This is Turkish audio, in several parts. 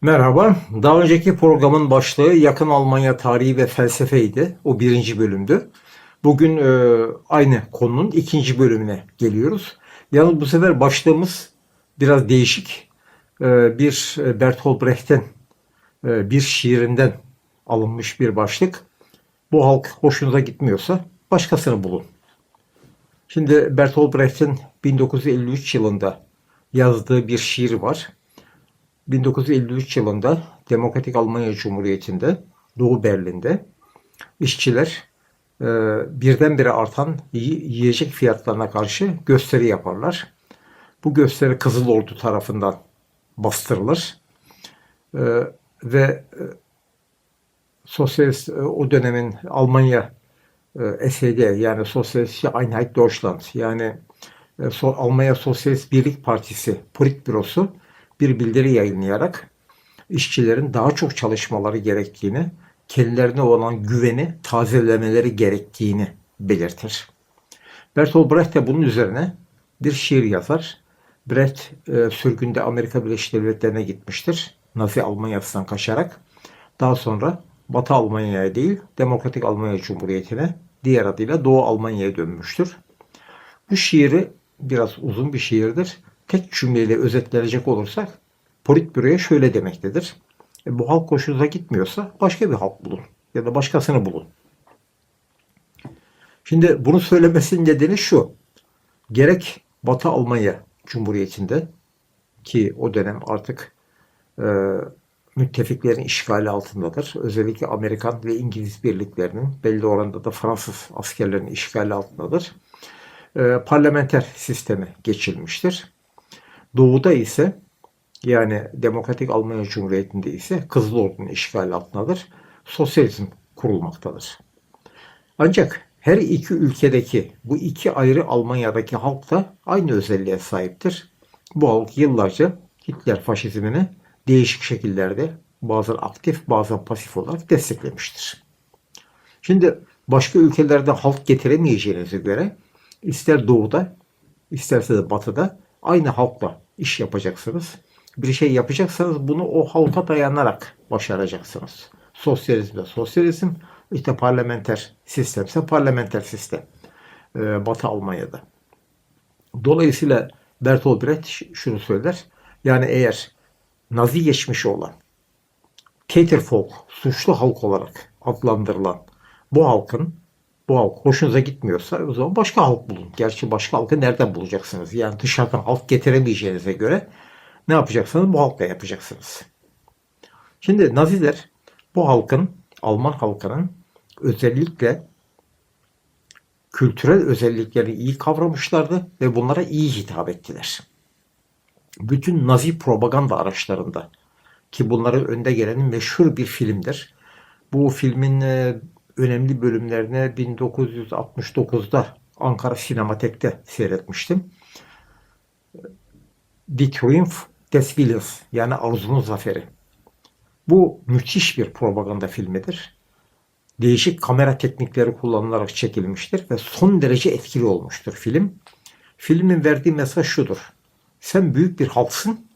Merhaba. Daha önceki programın başlığı yakın Almanya tarihi ve felsefeydi. O birinci bölümdü. Bugün e, aynı konunun ikinci bölümüne geliyoruz. Yalnız bu sefer başlığımız biraz değişik. E, bir e, Bertolt Brecht'ten e, bir şiirinden alınmış bir başlık. Bu halk hoşunuza gitmiyorsa başkasını bulun. Şimdi Bertolt Brecht'in 1953 yılında yazdığı bir şiir var. 1953 yılında Demokratik Almanya Cumhuriyeti'nde Doğu Berlin'de işçiler e, birdenbire artan yi- yiyecek fiyatlarına karşı gösteri yaparlar. Bu gösteri Kızıl Ordu tarafından bastırılır. E, ve e, sosyalist e, o dönemin Almanya e, SED yani Sosyalist Einheit Deutschland yani e, So- Almanya Sosyalist Birlik Partisi Politbürosu bir bildiri yayınlayarak işçilerin daha çok çalışmaları gerektiğini, kendilerine olan güveni tazelemeleri gerektiğini belirtir. Bertolt Brecht de bunun üzerine bir şiir yazar. Brecht e, sürgünde Amerika Birleşik Devletleri'ne gitmiştir. Nazi Almanya'sından kaçarak. Daha sonra Batı Almanya'ya değil, Demokratik Almanya Cumhuriyeti'ne, diğer adıyla Doğu Almanya'ya dönmüştür. Bu şiiri biraz uzun bir şiirdir. Tek cümleyle özetlenecek olursak Politbüro'ya şöyle demektedir. E, bu halk hoşunuza gitmiyorsa başka bir halk bulun ya da başkasını bulun. Şimdi bunu söylemesinin nedeni şu. Gerek Batı Almanya Cumhuriyeti'nde ki o dönem artık e, müttefiklerin işgali altındadır. Özellikle Amerikan ve İngiliz birliklerinin belli oranda da Fransız askerlerin işgali altındadır. E, parlamenter sisteme geçilmiştir. Doğuda ise yani Demokratik Almanya Cumhuriyeti'nde ise Kızıl Ordu'nun işgali altındadır. Sosyalizm kurulmaktadır. Ancak her iki ülkedeki bu iki ayrı Almanya'daki halk da aynı özelliğe sahiptir. Bu halk yıllarca Hitler faşizmini değişik şekillerde bazen aktif bazen pasif olarak desteklemiştir. Şimdi başka ülkelerde halk getiremeyeceğinize göre ister doğuda isterse de batıda aynı halkla iş yapacaksınız. Bir şey yapacaksanız bunu o halka dayanarak başaracaksınız. Sosyalizm de sosyalizm, işte parlamenter sistemse parlamenter sistem. Ee, Batı Almanya'da. Dolayısıyla Bertolt Brecht şunu söyler. Yani eğer Nazi geçmişi olan Tätervolk, suçlu halk olarak adlandırılan bu halkın bu halk hoşunuza gitmiyorsa o zaman başka halk bulun. Gerçi başka halkı nereden bulacaksınız? Yani dışarıdan halk getiremeyeceğinize göre ne yapacaksınız? Bu halkla yapacaksınız. Şimdi Naziler bu halkın, Alman halkının özellikle kültürel özelliklerini iyi kavramışlardı ve bunlara iyi hitap ettiler. Bütün Nazi propaganda araçlarında ki bunların önde geleni meşhur bir filmdir. Bu filmin e, önemli bölümlerini 1969'da Ankara Sinematek'te seyretmiştim. Die Triumph des Willens yani Arzunun Zaferi. Bu müthiş bir propaganda filmidir. Değişik kamera teknikleri kullanılarak çekilmiştir ve son derece etkili olmuştur film. Filmin verdiği mesaj şudur. Sen büyük bir halksın.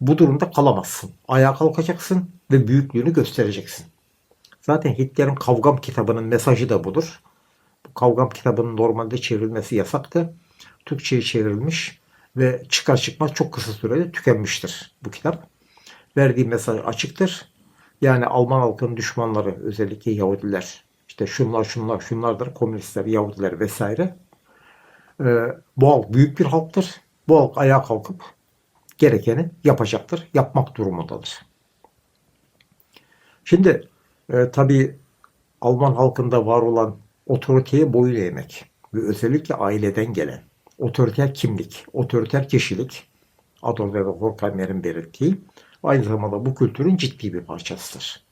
Bu durumda kalamazsın. Ayağa kalkacaksın ve büyüklüğünü göstereceksin. Zaten Hitler'in Kavgam kitabının mesajı da budur. Bu Kavgam kitabının normalde çevrilmesi yasaktı. Türkçe'ye çevrilmiş ve çıkar çıkmaz çok kısa sürede tükenmiştir bu kitap. Verdiği mesaj açıktır. Yani Alman halkının düşmanları özellikle Yahudiler işte şunlar şunlar şunlardır komünistler, Yahudiler vesaire. Ee, bu halk büyük bir halktır. Bu halk ayağa kalkıp gerekeni yapacaktır. Yapmak durumundadır. Şimdi e, tabii Alman halkında var olan otoriteye boyun eğmek ve özellikle aileden gelen otoriter kimlik, otoriter kişilik Adolf ve Horkheimer'in belirttiği aynı zamanda bu kültürün ciddi bir parçasıdır.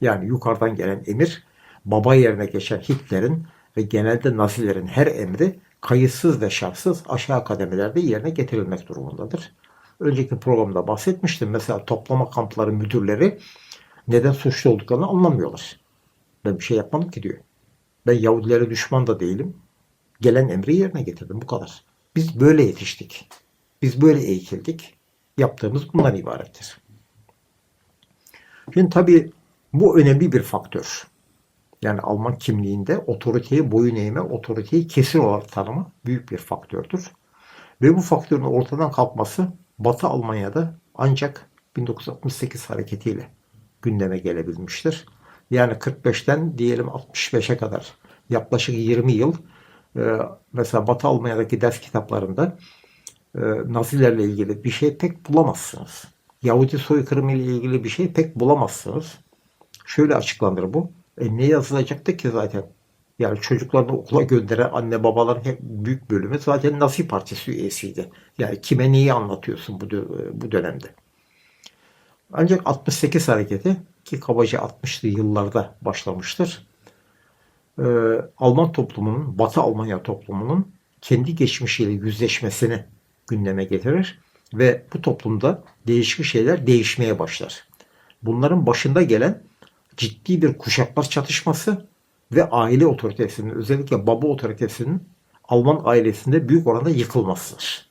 Yani yukarıdan gelen emir baba yerine geçen Hitler'in ve genelde Nazilerin her emri kayıtsız ve şartsız aşağı kademelerde yerine getirilmek durumundadır. Önceki programda bahsetmiştim. Mesela toplama kampları müdürleri neden suçlu olduklarını anlamıyorlar. Ben bir şey yapmadım ki diyor. Ben Yahudilere düşman da değilim. Gelen emri yerine getirdim. Bu kadar. Biz böyle yetiştik. Biz böyle eğitildik. Yaptığımız bundan ibarettir. Şimdi tabii bu önemli bir faktör. Yani Alman kimliğinde otoriteyi boyun eğme, otoriteyi kesin olarak tanıma büyük bir faktördür. Ve bu faktörün ortadan kalkması Batı Almanya'da ancak 1968 hareketiyle gündeme gelebilmiştir. Yani 45'ten diyelim 65'e kadar yaklaşık 20 yıl e, mesela Batı Almanya'daki ders kitaplarında e, Nazilerle ilgili bir şey pek bulamazsınız. Yahudi soykırımı ile ilgili bir şey pek bulamazsınız. Şöyle açıklanır bu. E ne yazılacaktı ki zaten? Yani çocuklarını okula gönderen anne babaların hep büyük bölümü zaten Nazi Partisi üyesiydi. Yani kime neyi anlatıyorsun bu, bu dönemde? Ancak 68 hareketi ki kabaca 60'lı yıllarda başlamıştır. Ee, Alman toplumunun, Batı Almanya toplumunun kendi geçmişiyle yüzleşmesini gündeme getirir ve bu toplumda değişik şeyler değişmeye başlar. Bunların başında gelen ciddi bir kuşaklar çatışması ve aile otoritesinin özellikle baba otoritesinin Alman ailesinde büyük oranda yıkılmasıdır.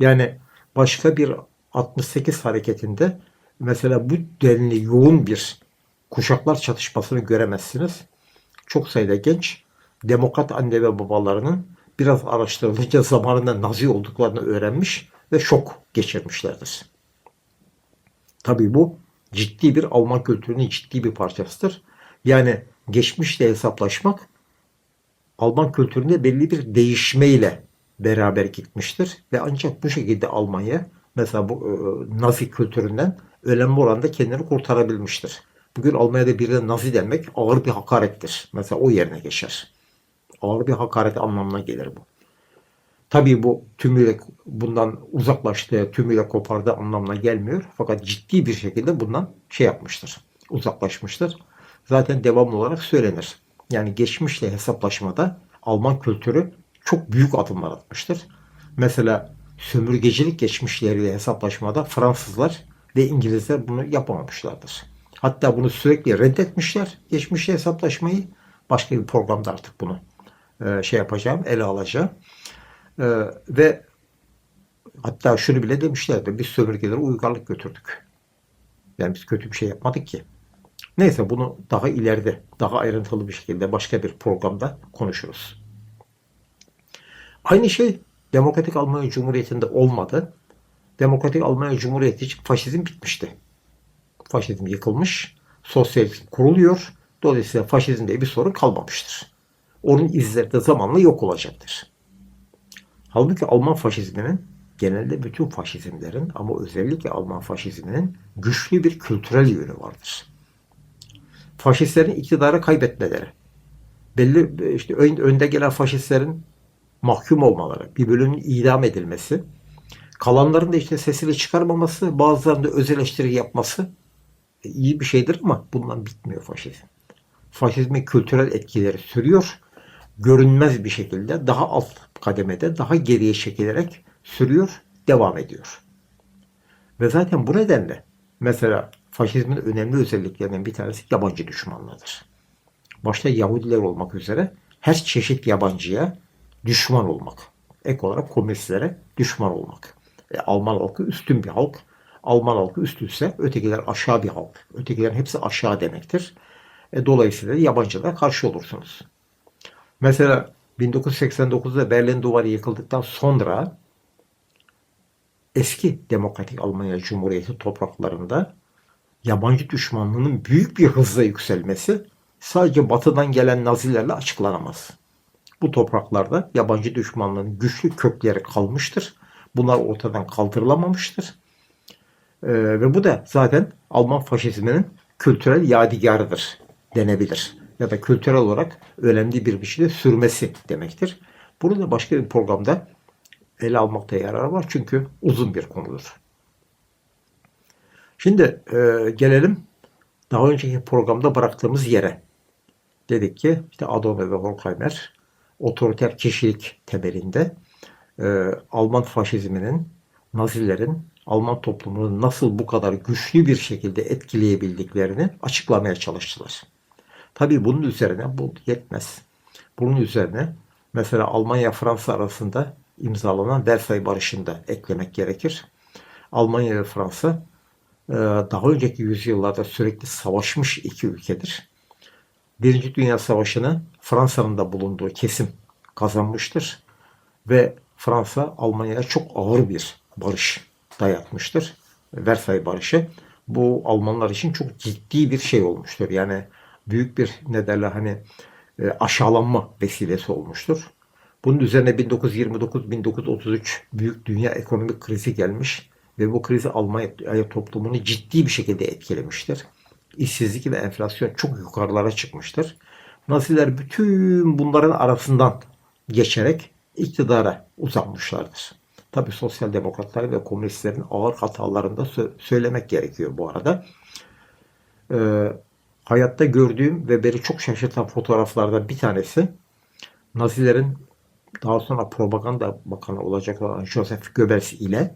Yani başka bir 68 hareketinde mesela bu denli yoğun bir kuşaklar çatışmasını göremezsiniz. Çok sayıda genç demokrat anne ve babalarının biraz araştırılınca zamanında Nazi olduklarını öğrenmiş ve şok geçirmişlerdir. Tabii bu ciddi bir Alman kültürünün ciddi bir parçasıdır. Yani geçmişle hesaplaşmak Alman kültüründe belli bir değişmeyle beraber gitmiştir ve ancak bu şekilde Almanya mesela bu e, Nazi kültüründen önemli oranda kendini kurtarabilmiştir. Bugün Almanya'da birine Nazi demek ağır bir hakarettir. Mesela o yerine geçer. Ağır bir hakaret anlamına gelir bu. Tabii bu tümüyle bundan uzaklaştığı, tümüyle kopardığı anlamına gelmiyor. Fakat ciddi bir şekilde bundan şey yapmıştır. Uzaklaşmıştır. Zaten devamlı olarak söylenir. Yani geçmişle hesaplaşmada Alman kültürü çok büyük adımlar atmıştır. Mesela sömürgecilik geçmişleriyle hesaplaşmada Fransızlar ve İngilizler bunu yapamamışlardır. Hatta bunu sürekli reddetmişler. Geçmişle hesaplaşmayı. Başka bir programda artık bunu e, şey yapacağım, ele alacağım. E, ve hatta şunu bile demişlerdi. Biz sömürgelere uygarlık götürdük. Yani biz kötü bir şey yapmadık ki. Neyse bunu daha ileride, daha ayrıntılı bir şekilde başka bir programda konuşuruz. Aynı şey Demokratik Almanya Cumhuriyeti'nde olmadı. Demokratik Almanya Cumhuriyeti için faşizm bitmişti. Faşizm yıkılmış, sosyalizm kuruluyor. Dolayısıyla faşizmde bir sorun kalmamıştır. Onun izleri de zamanla yok olacaktır. Halbuki Alman faşizminin genelde bütün faşizmlerin ama özellikle Alman faşizminin güçlü bir kültürel yönü vardır. Faşistlerin iktidarı kaybetmeleri, belli işte önde gelen faşistlerin mahkum olmaları, bir bölümün idam edilmesi, kalanların da işte sesini çıkarmaması, bazılarının da öz eleştiri yapması e, iyi bir şeydir ama bundan bitmiyor faşizm. Faşizmin kültürel etkileri sürüyor. Görünmez bir şekilde daha alt kademede daha geriye çekilerek sürüyor, devam ediyor. Ve zaten bu nedenle mesela faşizmin önemli özelliklerinden bir tanesi yabancı düşmanlığıdır. Başta Yahudiler olmak üzere her çeşit yabancıya düşman olmak. Ek olarak komünistlere düşman olmak. E, Alman halkı üstün bir halk. Alman halkı üstünse ötekiler aşağı bir halk. Ötekilerin hepsi aşağı demektir. E, dolayısıyla yabancılara karşı olursunuz. Mesela 1989'da Berlin Duvarı yıkıldıktan sonra eski Demokratik Almanya Cumhuriyeti topraklarında yabancı düşmanlığının büyük bir hızla yükselmesi sadece batıdan gelen nazilerle açıklanamaz. Bu topraklarda yabancı düşmanlığın güçlü kökleri kalmıştır. Bunlar ortadan kaldırılamamıştır. Ee, ve bu da zaten Alman faşizminin kültürel yadigarıdır denebilir. Ya da kültürel olarak önemli bir biçimde sürmesi demektir. Bunu da başka bir programda ele almakta yarar var. Çünkü uzun bir konudur. Şimdi e, gelelim daha önceki programda bıraktığımız yere. Dedik ki işte Adorno ve Horkheimer otoriter kişilik temelinde e, Alman faşizminin, Nazilerin Alman toplumunu nasıl bu kadar güçlü bir şekilde etkileyebildiklerini açıklamaya çalıştılar. Tabii bunun üzerine bu yetmez. Bunun üzerine mesela Almanya Fransa arasında imzalanan Versay Barışı'nı da eklemek gerekir. Almanya ve Fransa e, daha önceki yüzyıllarda sürekli savaşmış iki ülkedir. Birinci Dünya Savaşı'nı Fransa'nın da bulunduğu kesim kazanmıştır. Ve Fransa Almanya'ya çok ağır bir barış dayatmıştır. Versay Barışı. Bu Almanlar için çok ciddi bir şey olmuştur. Yani büyük bir ne derler hani e, aşağılanma vesilesi olmuştur. Bunun üzerine 1929-1933 büyük dünya ekonomik krizi gelmiş ve bu krizi Almanya toplumunu ciddi bir şekilde etkilemiştir. İşsizlik ve enflasyon çok yukarılara çıkmıştır. Naziler bütün bunların arasından geçerek iktidara uzanmışlardır. Tabi sosyal demokratlar ve komünistlerin ağır hatalarını da sö- söylemek gerekiyor bu arada. Ee, hayatta gördüğüm ve beni çok şaşırtan fotoğraflardan bir tanesi Nazilerin daha sonra propaganda bakanı olacak olan Joseph Goebbels ile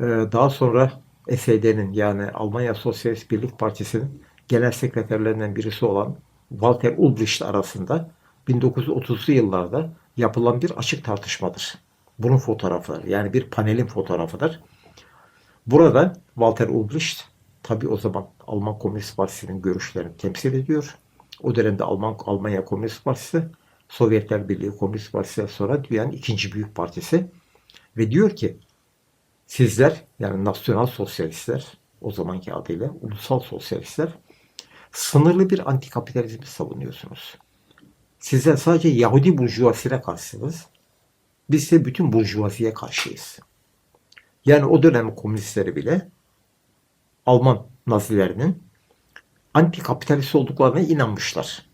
e, daha sonra SED'nin yani Almanya Sosyalist Birlik Partisi'nin genel sekreterlerinden birisi olan Walter Ulbricht arasında 1930'lu yıllarda yapılan bir açık tartışmadır. Bunun fotoğrafları yani bir panelin fotoğrafıdır. Burada Walter Ulbricht tabi o zaman Alman Komünist Partisi'nin görüşlerini temsil ediyor. O dönemde Alman Almanya Komünist Partisi, Sovyetler Birliği Komünist Partisi'nden sonra dünyanın ikinci büyük partisi ve diyor ki sizler yani nasyonal sosyalistler o zamanki adıyla ulusal sosyalistler sınırlı bir antikapitalizmi savunuyorsunuz. Sizler sadece Yahudi burjuvasine karşısınız. Biz ise bütün burjuvaziye karşıyız. Yani o dönem komünistleri bile Alman nazilerinin antikapitalist olduklarına inanmışlar.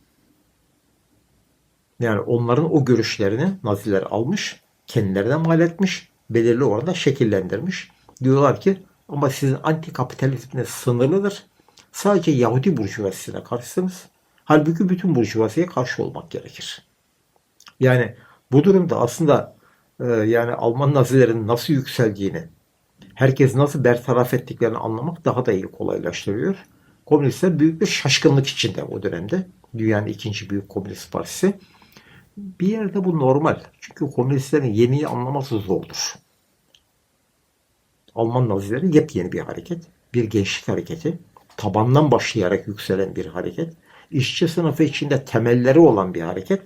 Yani onların o görüşlerini naziler almış, kendilerine mal etmiş, belirli oranda şekillendirmiş. Diyorlar ki ama sizin antikapitalizminiz sınırlıdır. Sadece Yahudi burjuvazisine karşısınız. Halbuki bütün burjuvaziye karşı olmak gerekir. Yani bu durumda aslında e, yani Alman nazilerin nasıl yükseldiğini, herkes nasıl bertaraf ettiklerini anlamak daha da iyi kolaylaştırıyor. Komünistler büyük bir şaşkınlık içinde o dönemde. Dünyanın ikinci büyük komünist partisi. Bir yerde bu normal. Çünkü komünistlerin yeniyi anlaması zordur. Alman nazileri yepyeni bir hareket. Bir gençlik hareketi. Tabandan başlayarak yükselen bir hareket. İşçi sınıfı içinde temelleri olan bir hareket.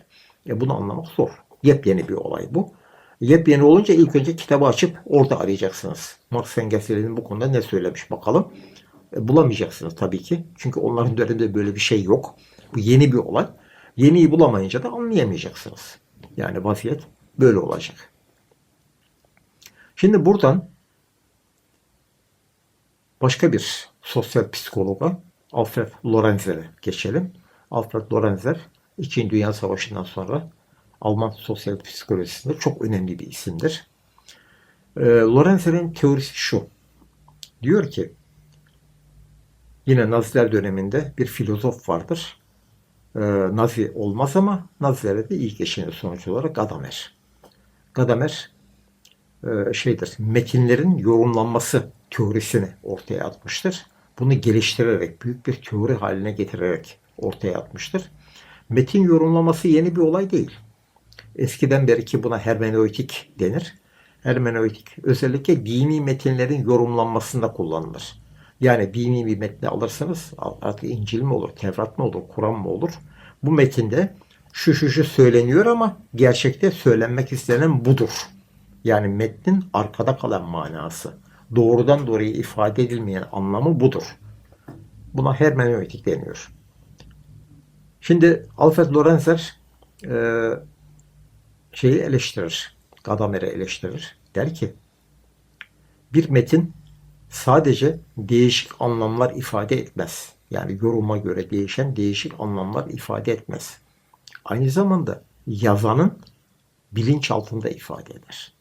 E bunu anlamak zor. Yepyeni bir olay bu. Yepyeni olunca ilk önce kitabı açıp orada arayacaksınız. Marx Engels'in bu konuda ne söylemiş bakalım. E, bulamayacaksınız tabii ki. Çünkü onların döneminde böyle bir şey yok. Bu yeni bir olay. Yeniyi bulamayınca da anlayamayacaksınız. Yani vaziyet böyle olacak. Şimdi buradan başka bir sosyal psikologa Alfred Lorenzer'e geçelim. Alfred Lorenzer, İkinci Dünya Savaşı'ndan sonra Alman sosyal psikolojisinde çok önemli bir isimdir. E, Lorenzer'in teorisi şu. Diyor ki yine Naziler döneminde bir filozof vardır. E, Nazi olmaz ama Nazilere de ilk eşini sonuç olarak Gadamer. Gadamer e, şeydir, metinlerin yorumlanması teorisini ortaya atmıştır. Bunu geliştirerek, büyük bir teori haline getirerek ortaya atmıştır. Metin yorumlaması yeni bir olay değil. Eskiden beri ki buna hermeneutik denir. Hermeneutik özellikle dini metinlerin yorumlanmasında kullanılır. Yani dini bir metni alırsınız, artık İncil mi olur, Tevrat mı olur, Kur'an mı olur? Bu metinde şu şu şu söyleniyor ama gerçekte söylenmek istenen budur. Yani metnin arkada kalan manası. Doğrudan doğruya ifade edilmeyen anlamı budur. Buna hermeneutik deniyor. Şimdi Alfred Lorenzer e, şeyi eleştirir. Gadamer'i eleştirir. Der ki bir metin sadece değişik anlamlar ifade etmez. Yani yoruma göre değişen değişik anlamlar ifade etmez. Aynı zamanda yazanın bilinç altında ifade eder.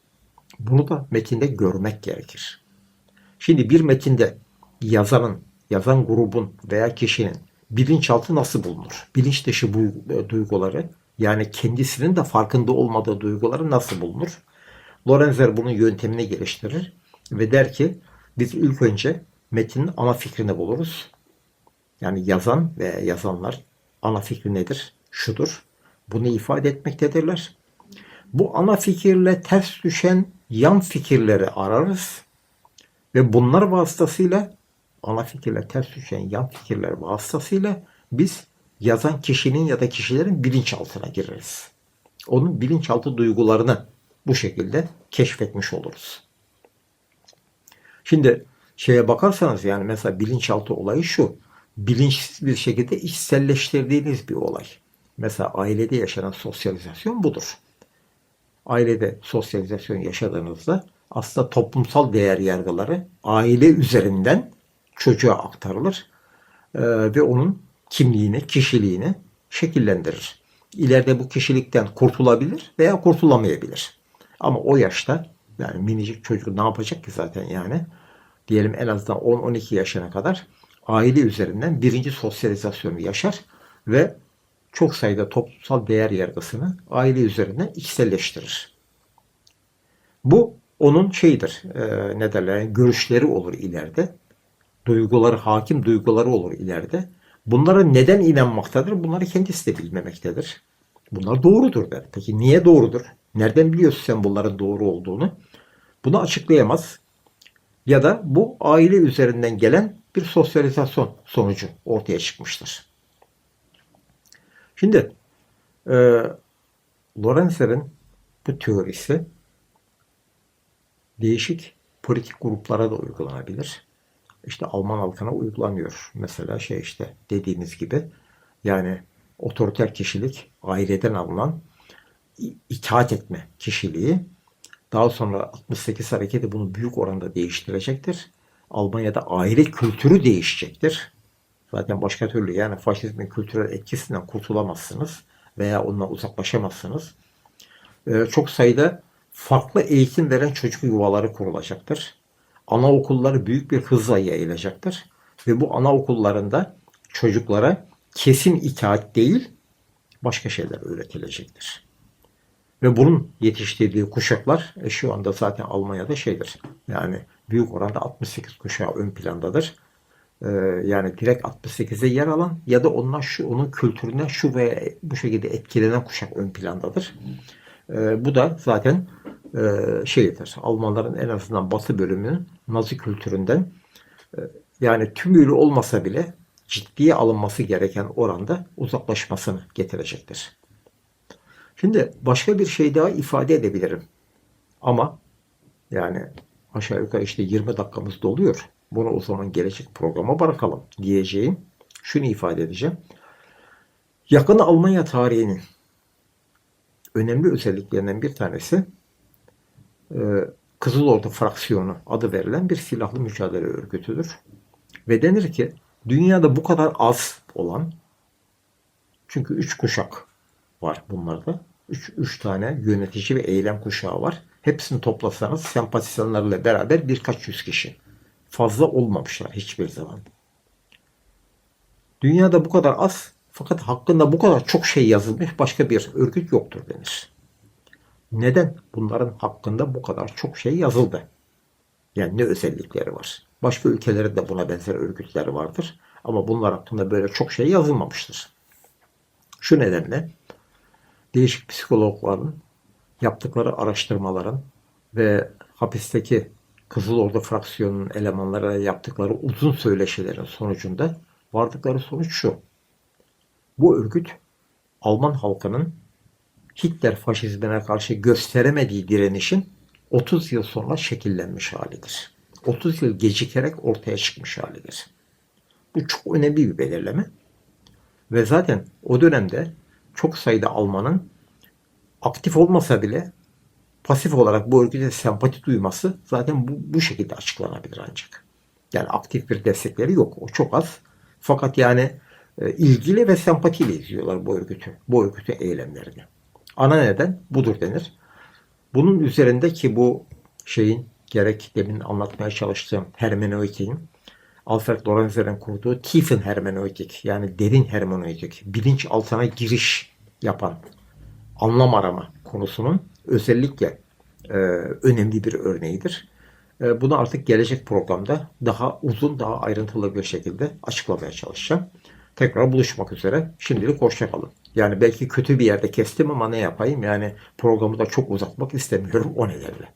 Bunu da metinde görmek gerekir. Şimdi bir metinde yazanın, yazan grubun veya kişinin bilinçaltı nasıl bulunur? Bilinç dışı bu duyguları yani kendisinin de farkında olmadığı duyguları nasıl bulunur? Lorenzer bunun yöntemini geliştirir ve der ki biz ilk önce metnin ana fikrini buluruz. Yani yazan ve yazanlar ana fikri nedir? Şudur. Bunu ifade etmektedirler. Bu ana fikirle ters düşen yan fikirleri ararız Ve bunlar vasıtasıyla ana fikirle ters düşen yan fikirler vasıtasıyla biz yazan kişinin ya da kişilerin bilinçaltına gireriz. Onun bilinçaltı duygularını bu şekilde keşfetmiş oluruz. Şimdi şeye bakarsanız yani mesela bilinçaltı olayı şu. Bilinçsiz bir şekilde içselleştirdiğiniz bir olay. Mesela ailede yaşanan sosyalizasyon budur. Ailede sosyalizasyon yaşadığınızda aslında toplumsal değer yargıları aile üzerinden çocuğa aktarılır Ee, ve onun kimliğini, kişiliğini şekillendirir. İleride bu kişilikten kurtulabilir veya kurtulamayabilir. Ama o yaşta yani minicik çocuk ne yapacak ki zaten yani diyelim en azından 10-12 yaşına kadar aile üzerinden birinci sosyalizasyonu yaşar ve çok sayıda toplumsal değer yargısını aile üzerinden içselleştirir. Bu onun şeyidir, e, ne derler, görüşleri olur ileride. Duyguları, hakim duyguları olur ileride. Bunlara neden inanmaktadır? Bunları kendisi de bilmemektedir. Bunlar doğrudur der. Peki niye doğrudur? Nereden biliyorsun sen bunların doğru olduğunu? Bunu açıklayamaz. Ya da bu aile üzerinden gelen bir sosyalizasyon sonucu ortaya çıkmıştır. Şimdi e, Lorenzer'in bu teorisi değişik politik gruplara da uygulanabilir. İşte Alman halkına uygulanıyor. Mesela şey işte dediğimiz gibi yani otoriter kişilik aileden alınan itaat etme kişiliği daha sonra 68 hareketi bunu büyük oranda değiştirecektir. Almanya'da aile kültürü değişecektir. Zaten başka türlü yani faşizmin kültürel etkisinden kurtulamazsınız veya ondan uzaklaşamazsınız. Ee, çok sayıda farklı eğitim veren çocuk yuvaları kurulacaktır. Anaokulları büyük bir hızla yayılacaktır. Ve bu anaokullarında çocuklara kesin itaat değil başka şeyler öğretilecektir. Ve bunun yetiştirdiği kuşaklar e, şu anda zaten Almanya'da şeydir. Yani büyük oranda 68 kuşağı ön plandadır. Ee, yani direkt 68'e yer alan ya da onlar şu onun kültürüne şu ve bu şekilde etkilenen kuşak ön plandadır. Ee, bu da zaten e, şeydir. Almanların en azından batı bölümünün Nazi kültüründen e, yani tümüyle olmasa bile ciddiye alınması gereken oranda uzaklaşmasını getirecektir. Şimdi başka bir şey daha ifade edebilirim. Ama yani aşağı yukarı işte 20 dakikamız doluyor. Bunu o zaman gelecek programa bırakalım diyeceğim. Şunu ifade edeceğim. Yakın Almanya tarihinin önemli özelliklerinden bir tanesi e, Kızıl Ordu fraksiyonu adı verilen bir silahlı mücadele örgütüdür. Ve denir ki dünyada bu kadar az olan çünkü üç kuşak var bunlarda. Üç, üç tane yönetici ve eylem kuşağı var. Hepsini toplasanız sempatizanlarla beraber birkaç yüz kişi. Fazla olmamışlar hiçbir zaman. Dünyada bu kadar az fakat hakkında bu kadar çok şey yazılmış başka bir örgüt yoktur denir. Neden bunların hakkında bu kadar çok şey yazıldı? Yani ne özellikleri var? Başka ülkelerde de buna benzer örgütler vardır. Ama bunlar hakkında böyle çok şey yazılmamıştır. Şu nedenle değişik psikologların yaptıkları araştırmaların ve hapisteki Kızıl Ordu fraksiyonunun elemanları yaptıkları uzun söyleşilerin sonucunda vardıkları sonuç şu. Bu örgüt Alman halkının Hitler faşizmine karşı gösteremediği direnişin 30 yıl sonra şekillenmiş halidir. 30 yıl gecikerek ortaya çıkmış halidir. Bu çok önemli bir belirleme. Ve zaten o dönemde çok sayıda Almanın aktif olmasa bile pasif olarak bu örgüte sempati duyması zaten bu, bu şekilde açıklanabilir ancak. Yani aktif bir destekleri yok. O çok az. Fakat yani e, ilgili ve sempatiyle izliyorlar bu örgütü. Bu örgütün eylemlerini. Ana neden budur denir. Bunun üzerinde ki bu şeyin gerek demin anlatmaya çalıştığım hermenöitiğin Alfred Lorenzer'in kurduğu Tiefen hermenöitik yani derin hermenöitik, bilinç altına giriş yapan anlam arama konusunun özellikle e, önemli bir örneğidir. E, bunu artık gelecek programda daha uzun, daha ayrıntılı bir şekilde açıklamaya çalışacağım. Tekrar buluşmak üzere. Şimdilik hoşçakalın. Yani belki kötü bir yerde kestim ama ne yapayım? Yani programı da çok uzatmak istemiyorum o nedenle.